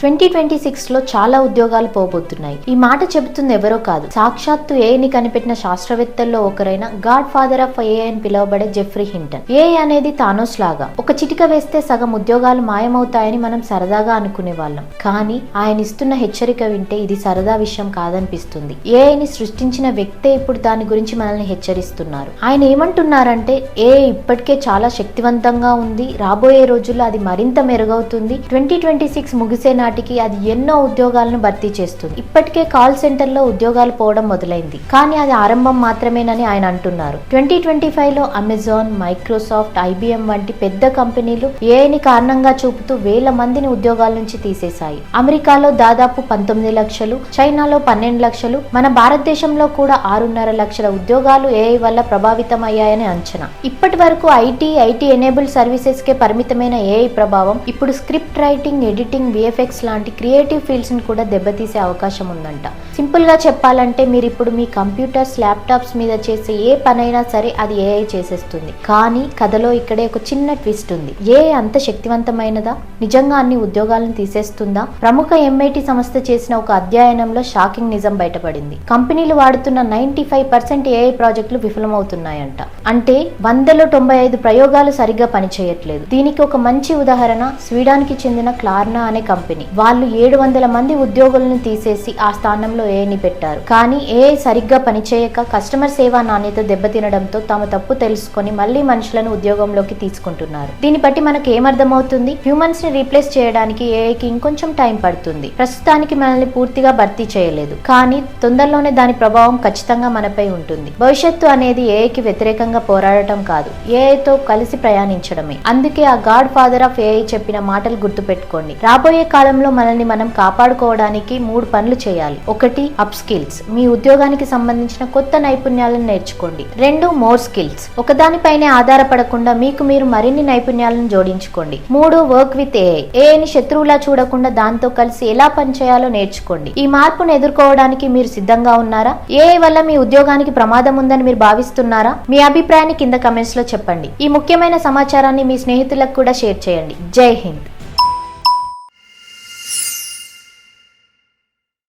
Twenty twenty సిక్స్లో చాలా ఉద్యోగాలు పోబోతున్నాయి. ఈ మాట చెబుతుంది ఎవరో కాదు. సాక్షాత్తు ఏఐని కనిపెట్టిన శాస్త్రవేత్తల్లో ఒకరైన గాడ్ ఫాదర్ ఆఫ్ ఏఐ అని పిలువబడే జెఫ్రీ హింటన్. ఏఐ అనేది తానోస్ లాగా. ఒక చిటిక వేస్తే సగం ఉద్యోగాలు మాయమవుతాయని మనం సరదాగా అనుకునే వాళ్ళం. కానీ ఆయన ఇస్తున్న హెచ్చరిక వింటే ఇది సరదా విషయం కాదనిపిస్తుంది. ఏఐని సృష్టించిన వ్యక్తే ఇప్పుడు దాని గురించి మనల్ని హెచ్చరిస్తున్నారు. ఆయన ఏమంటున్నారంటే ఏఐ ఇప్పటికే చాలా శక్తివంతంగా ఉంది. రాబోయే రోజుల్లో అది మరింత మెరుగవుతుంది. ట్వంటీ ట్వంటీ సిక్స్ ముగిసే నాటికి అది ఎన్నో ఉద్యోగాలను భర్తీ చేస్తుంది. ఇప్పటికే కాల్ సెంటర్లో ఉద్యోగాలు పోవడం మొదలైంది. కానీ అది ఆరంభం మాత్రమేనని ఆయన అంటున్నారు. ట్వంటీ ట్వంటీ ఫైవ్లో అమెజాన్ మైక్రోసాఫ్ట్ ఐబిఎం వంటి పెద్ద కంపెనీలు ఏఐని కారణంగా చూపుతూ వేల మందిని ఉద్యోగాల నుంచి తీసేశాయి. అమెరికాలో దాదాపు పంతొమ్మిది లక్షలు చైనాలో పన్నెండు లక్షలు మన భారతదేశంలో కూడా ఆరున్నర లక్షల ఉద్యోగాలు ఏఐ వల్ల ప్రభావితమయ్యాయని అంచనా. ఇప్పటి వరకు ఐటీ ఐటీ ఎనేబుల్డ్ సర్వీసెస్ కే పరిమితమైన ఏఐ ప్రభావం ఇప్పుడు స్క్రిప్ట్ రైటింగ్ ఎడిటింగ్ విఎఫ్ఎక్స్ లాంటి క్రియేటివ్ ఫీల్డ్స్ని కూడా దెబ్బతీసే అవకాశం ఉందంట. సింపుల్గా చెప్పాలంటే మీరు ఇప్పుడు మీ కంప్యూటర్స్ ల్యాప్టాప్స్ మీద చేసే ఏ పనైనా సరే అది ఏఐ చేసేస్తుంది. కానీ కథలో ఇక్కడే ఒక చిన్న ట్విస్ట్ ఉంది. ఏఐ అంత శక్తివంతమైనదా? నిజంగా అన్ని ఉద్యోగాలను తీసేస్తుందా? ప్రముఖ ఎంఐటి సంస్థ చేసిన ఒక అధ్యయనంలో షాకింగ్ నిజం బయటపడింది. కంపెనీలు వాడుతున్న నైన్టీ ఫైవ్ పర్సెంట్ ఏఐ ప్రాజెక్టులు విఫలమవుతున్నాయంట. అంటే వందలో తొంభై ఐదు ప్రయోగాలు సరిగ్గా పనిచేయట్లేదు. దీనికి ఒక మంచి ఉదాహరణ స్వీడాన్కి చెందిన క్లార్నా అనే కంపెనీ. వాళ్ళు ఏడు వందల మంది ఉద్యోగులను తీసేసి ఆ స్థానంలో ఏఐని పెట్టారు. కానీ ఏఐ సరిగ్గా పనిచేయక కస్టమర్ సేవా నాణ్యత దెబ్బతినడంతో తమ తప్పు తెలుసుకొని మళ్ళీ మనుషులను ఉద్యోగంలోకి తీసుకుంటున్నారు. దీన్ని బట్టి మనకు ఏమర్థమవుతుంది? హ్యూమన్స్ని రీప్లేస్ చేయడానికి ఏఐకి ఇంకొంచెం టైం పడుతుంది. ప్రస్తుతానికి మనల్ని పూర్తిగా భర్తీ చేయలేదు. కానీ తొందరలోనే దాని ప్రభావం ఖచ్చితంగా మనపై ఉంటుంది. భవిష్యత్తు అనేది ఏఐకి వ్యతిరేకంగా పోరాడటం కాదు. ఏఐతో కలిసి ప్రయాణించడమే. అందుకే ఆ గాడ్ ఫాదర్ ఆఫ్ ఏఐ చెప్పిన మాటలు గుర్తుపెట్టుకోండి. రాబోయే కాలం కాలంలో మనల్ని మనం కాపాడుకోవడానికి మూడు పనులు చేయాలి. ఒకటి అప్ స్కిల్స్ మీ ఉద్యోగానికి సంబంధించిన కొత్త నైపుణ్యాలను నేర్చుకోండి. రెండు మోర్ స్కిల్స్ ఒకదానిపైనే ఆధారపడకుండా మీకు మీరు మరిన్ని నైపుణ్యాలను జోడించుకోండి. మూడు వర్క్ విత్ ఏఐ ఏఐని శత్రువులా చూడకుండా దాంతో కలిసి ఎలా పనిచేయాలో నేర్చుకోండి. ఈ మార్పును ఎదుర్కోవడానికి మీరు సిద్ధంగా ఉన్నారా? ఏఐ వల్ల మీ ఉద్యోగానికి ప్రమాదం ఉందని మీరు భావిస్తున్నారా? మీ అభిప్రాయాన్ని కింద కమెంట్స్లో చెప్పండి. ఈ ముఖ్యమైన సమాచారాన్ని మీ స్నేహితులకు కూడా షేర్ చేయండి. జై హింద్.